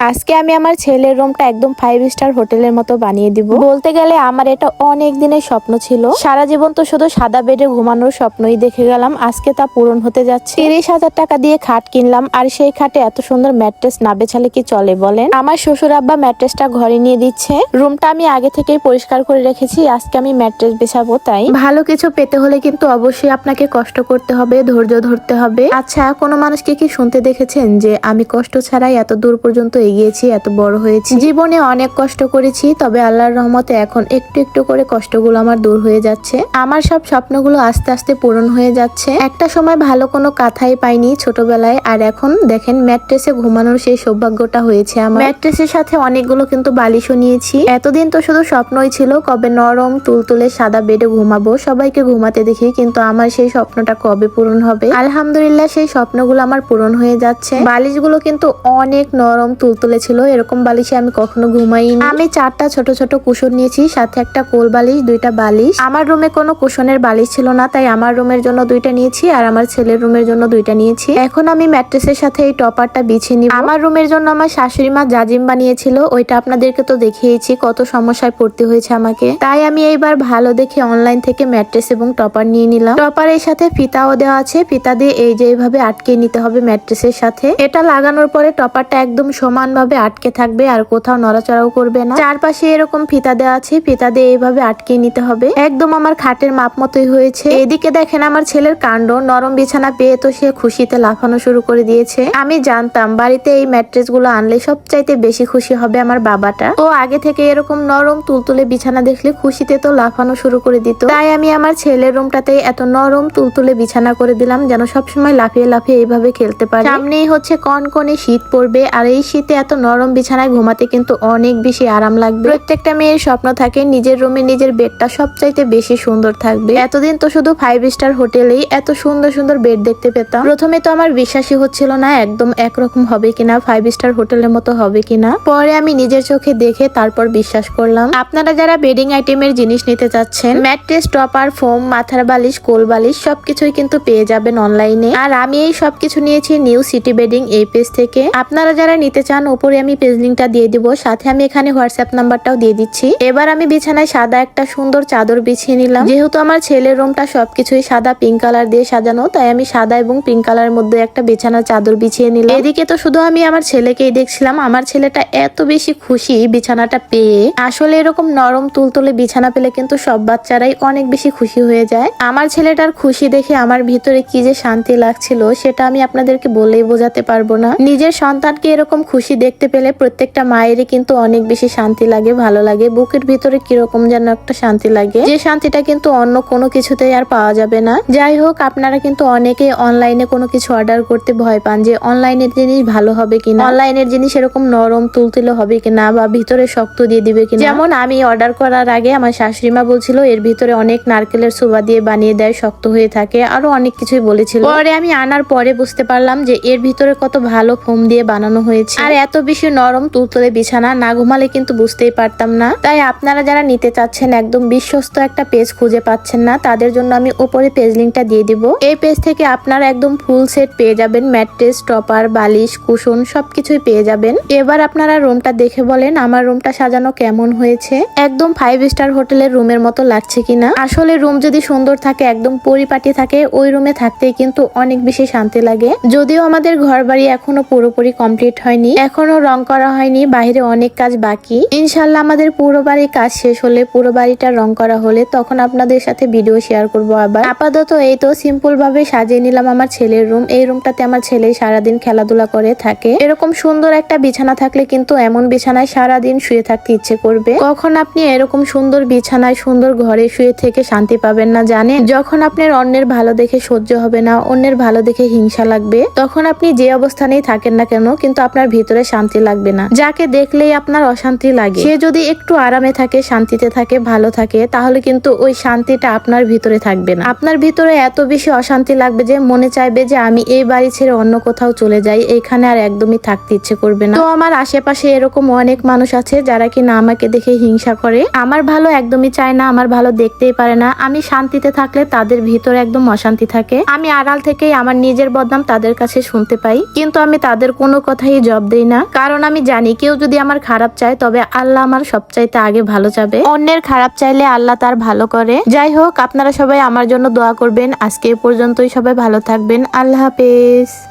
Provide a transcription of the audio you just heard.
আজকে আমি আমার ছেলের রুমটা একদম ফাইভ স্টার হোটেলের মতো বানিয়ে দিব। বলতে গেলে আমার এটা অনেক দিনের স্বপ্ন ছিল। সারা জীবন তো শুধু সাদা বেডে ঘুমানোর স্বপ্নই দেখে গেলাম। আজকে তা পূরণ হতে যাচ্ছে। তিরিশ হাজার টাকা দিয়ে খাট কিনলাম আর সেই খাটে এত সুন্দর ম্যাট্রেস না বেছালে কি চলে বলেন? আমার শ্বশুর আব্বা ম্যাট্রেসটা ঘরে নিয়ে দিচ্ছে। রুমটা আমি আগে থেকেই পরিষ্কার করে রেখেছি। আজকে আমি ম্যাট্রেস বেছাবো তাই। ভালো কিছু পেতে হলে কিন্তু অবশ্যই আপনাকে কষ্ট করতে হবে, ধৈর্য ধরতে হবে। আচ্ছা কোনো মানুষকে কি শুনতে দেখেছেন যে আমি কষ্ট ছাড়াই এত দূর পর্যন্ত এগিয়েছি, এত বড় হয়েছি। জীবনে অনেক কষ্ট করেছি, তবে আল্লাহর রহমতে এখন একটু একটু করে কষ্টগুলো আমার দূর হয়ে যাচ্ছে। আমার সব স্বপ্নগুলো আস্তে আস্তে পূরণ হয়ে যাচ্ছে। একটা সময় ভালো কোনো কাথাই পাইনি ছোটবেলায়, আর এখন দেখেন ম্যাট্রেসে ঘুমানোর সেই সৌভাগ্যটা হয়েছে আমার। ম্যাট্রেসের সাথে অনেকগুলো কিন্তু বালিশও নিয়েছি। এতদিন তো শুধু স্বপ্নই ছিল, কবে নরম তুলতুলে সাদা বেডে ঘুমাবো, সবাইকে ঘুমাতে দেখি, কিন্তু আমার সেই স্বপ্নটা কবে পূরণ হবে? আলহামদুলিল্লাহ সেই স্বপ্নগুলো আমার পূরণ হয়ে যাচ্ছে। বালিশগুলো কিন্তু অনেক নরম তুলতুলে ছিল এরকম বালিশে আমি কখনো ঘুমাইনি। আমি চারটা ছোট ছোট কুশন নিয়েছি, সাথে একটা কোল বালিশ, দুইটা বালিশ। আমার রুমে কোনো কুশনের বালিশ ছিল না, তাই আমার রুমের জন্য দুইটা নিয়েছি আর আমার ছেলের রুমের জন্য দুইটা নিয়েছি। এখন আমি ম্যাট্রেসের সাথে এই টপারটা বিছিয়ে নিব। আমার রুমের জন্য আমার শাশুড়ি মা জাজিম বানিয়েছিল, ওইটা আপনাদেরকে তো দেখিয়েছি, কত সমস্যায় পড়তে হয়েছে আমাকে। তাই আমি এইবার ভালো দেখে অনলাইন থেকে ম্যাট্রেস এবং টপার নিয়ে নিলাম। টপারের সাথে ফিতাও দেওয়া আছে, ফিতা দিয়ে এই যে এইভাবে আটকে নিতে হবে ম্যাট্রেসের সাথে। এটা লাগানোর পরে টপারটা একদম সমানভাবে আটকে থাকবে আর কোথাও নড়াচড়াও করবে না। চারপাশে এরকম ফিতা দেওয়া আছে, ফিতা দিয়ে এইভাবে আটকে নিতে হবে। একদম আমার খাটের মাপ মতোই হয়েছে। এদিকে দেখেন আমার ছেলের কাণ্ড, নরম বিছানা পেয়ে তো সে খুশিতে লাফানো শুরু করে দিয়েছে। আমি জানতাম বাড়িতে এই ম্যাট্রেসগুলো আনলে সবচাইতে বেশি খুশি হবে আমার বাবাটা। ও আগে থেকে এরকম নরম তুলতুলে বিছানা দেখলে খুশিতে তো লাফানো শুরু করে দিত। তাই আমি আমার ছেলের রুমটাতে এত নরম তুলতুলে বিছানা করে দিলাম যেন সবসময় লাফিয়ে লাফিয়ে এইভাবে খেলতে পারে। সামনেই হচ্ছে কনকনে শীত পড়বে, আর এই শীতে এত নরম বিছানায় ঘুমাতে কিন্তু অনেক বেশি আরাম লাগবে। প্রত্যেকটা মেয়ের স্বপ্ন থাকে নিজের রুমে নিজের বেডটা সবচাইতে বেশি সুন্দর থাকবে। এতদিন তো শুধু ফাইভ স্টার হোটেলেই এত সুন্দর সুন্দর বেড দেখতে পেতাম। প্রথমে তো আমার বিশ্বাসই হচ্ছিল না একদম একরকম হবে কিনা ফাইভ স্টার হোটেলের মতো হবে কিনা। পরে আমি নিজের চোখে দেখে তারপর বিশ্বাস করলাম। আপনারা যারা বেডিং আইটেমের জিনিস নিতে চাচ্ছেন, ম্যাট্রেস, টপার, ফোম, মাথার বালিশ, কোল বালিশ সবকিছুই কিন্তু পেয়ে যাবেন অনলাইনে আর আমি এই সবকিছু নিয়েছি নিউ সিটি বেডিং এই পেজ থেকে। আপনারা যারা নিতে চান উপরে আমি পেজ লিঙ্কটা দিয়ে দিব, সাথে আমি এখানে হোয়াটসঅ্যাপ নাম্বারটাও দিয়ে দিচ্ছি। এবার আমি বিছানায় সাদা একটা সুন্দর চাদর বিছিয়ে নিলাম। যেহেতু আমার ছেলের রুমটা সবকিছুই সাদা পিঙ্ক কালার দিয়ে সাজানো, তাই আমি সাদা এবং পিঙ্ক কালারের মধ্যে একটা বিছানার চাদর বিছিয়ে নিলাম। এদিকে তো শুধু আমি আমার ছেলেকেই দেখছিলাম, আমার ছেলেটা এত বেশি খুশি বিছানাটা পেয়ে। আসলে এরকম নরম তুলতুলে বিছানা পেলে কিন্তু সব বাচ্চারাই অনেক বেশি খুশি হয়ে যায়। আমার ছেলেটার খুশি দেখে আমার ভিতরে কি যে শান্তি লাগছিল, সেটা আমি আপনাদেরকে বলেই বোঝাতে পারব না। নিজের সন্তানকে এরকম খুশি দেখতে পেলে প্রত্যেকটা মায়েরই কিন্তু অনেক বেশি শান্তি লাগে, ভালো লাগে। বুকের ভিতরে কীরকম যেন একটা শান্তি লাগে। যে শান্তিটা কিন্তু অন্য কোনো কিছুতেই আর পাওয়া যাবে না। যাই হোক, আপনারা কিন্তু অনেকে অনলাইনে কোনো কিছু অর্ডার করতে ভয় পান যে অনলাইনের জিনিস ভালো হবে কিনা। অনলাইনের জিনিস এরকম নরম তুলতুলে হবে কিনা বা ভিতরে শক্ত দিয়ে দিবে কিনা। যেমন আমি অর্ডার করার আগে আমার শাশুড়ি মা বলছিল, এর ভিতরে অনেক নারকেলের সুবা দিয়ে বানিয়ে দেয়, শক্ত হয়ে থাকে। আরও অনেক কিছুই বলেছিল। পরে আমি আনার পরে বুঝতে পারলাম যে এর ভিতরে কত ভালো ফোম দিয়ে বানানো হয়েছে। আর এত বেশি নরম তুলতুলে বিছানা, না ঘুমালে কিন্তু বুঝতেই পারতাম না। তাই আপনারা যারা নিতে চাচ্ছেন, একদম বিশ্বস্ত একটা পেজ খুঁজে পাচ্ছেন না, তাদের জন্য আমি উপরে পেজ লিঙ্কটা দিয়ে দিব। এই পেজ থেকে আপনারা একদম ফুল সেট পেয়ে যাবেন, ম্যাট্রেস, টপার, বালিশ, কুশন, সবকিছুই পেয়ে যাবেন। এবার আপনারা রুমটা দেখে বলেন, আমার রুমটা সাজানো কেমন হয়েছে? একদম ফাইভ স্টার হোটেলের রুমের মতো লাগছে কিনা? আসলে রুম যদি সুন্দর থাকে, একদম পরিপাটি থাকে, ওই রুমে থাকতেই কিন্তু অনেক বেশি শান্তি লাগে। যদিও আমাদের ঘর বাড়ি এখনও পুরোপুরি কমপ্লিট হয়নি, এখনও রং করা হয়নি বাইরে অনেক কাজ বাকি। ইনশাল্লাহ আমাদের পুরো বাড়ির কাজ শেষ হলে পুরো বাড়িটা রং করা হলে তখন আপনাদের সাথে ভিডিও শেয়ার করব আবার। আপাতত এই তো সিম্পল ভাবে সাজিয়ে নিলাম আমার ছেলের রুম এই রুমটাতে আমার ছেলে সারাদিন খেলাধুলা করে থাকে। এরকম সুন্দর একটা বিছানা থাকলে কিন্তু এমন বিছানায় সারাদিন শুয়ে থাকতে ইচ্ছে করবে। কখন আপনি এরকম সুন্দর বিছানায়, সুন্দর ঘরে শুয়ে থেকে শান্তি পাবেন না জানেন? যখন আপনার অন্যের ভালো দেখে সহ্য হবে না, অন্যের ভালো দেখে হিংসা লাগবে, তখন আপনি যে অবস্থানেই থাকেন না কেন, কিন্তু আপনার ভিতরে শান্তি লাগবে না। যাকে দেখলেই আপনার অশান্তি লাগে। সে যদি একটু আরামে থাকে, শান্তিতে থাকে, ভালো থাকে, তাহলে কিন্তু ওই শান্তিটা আপনার ভিতরে থাকবে না। আপনার ভিতরে এত বেশি অশান্তি লাগবে যে, মনে চাইবে যে, আমি এই বাড়ি ছেড়ে অন্য কোথাও চলে যাই এখানে আর একদমই থাকতে ইচ্ছে করবে না। তো আমার আশেপাশে এরকম অনেক মানুষ আছে, যারা কিনা আমাকে দেখে হিংসা করে। আমার ভালো একদমই চায় না, আমার ভালো দেখতেই পারে না। আমি শান্তিতে থাকলে তাদের ভিতরে একদম অশান্তি থাকে। আমি আড়াল থেকেই আমার নিজের বদনাম তাদের কাছে শুনতে পাই। কিন্তু আমি তাদের কোনো কথাই জব দেই না? কারণ আমি জানি কেউ যদি আমার খারাপ চায়, তবে আল্লাহ আমার সবচাইতে আগে ভালো চাবে। অন্যের খারাপ চাইলে আল্লাহ তার ভালো করে। যাই হোক, আপনারা সবাই আমার জন্য দোয়া করবেন। আজকে পর্যন্তই সবাই ভালো থাকবেন। আল্লাহ হাফেজ।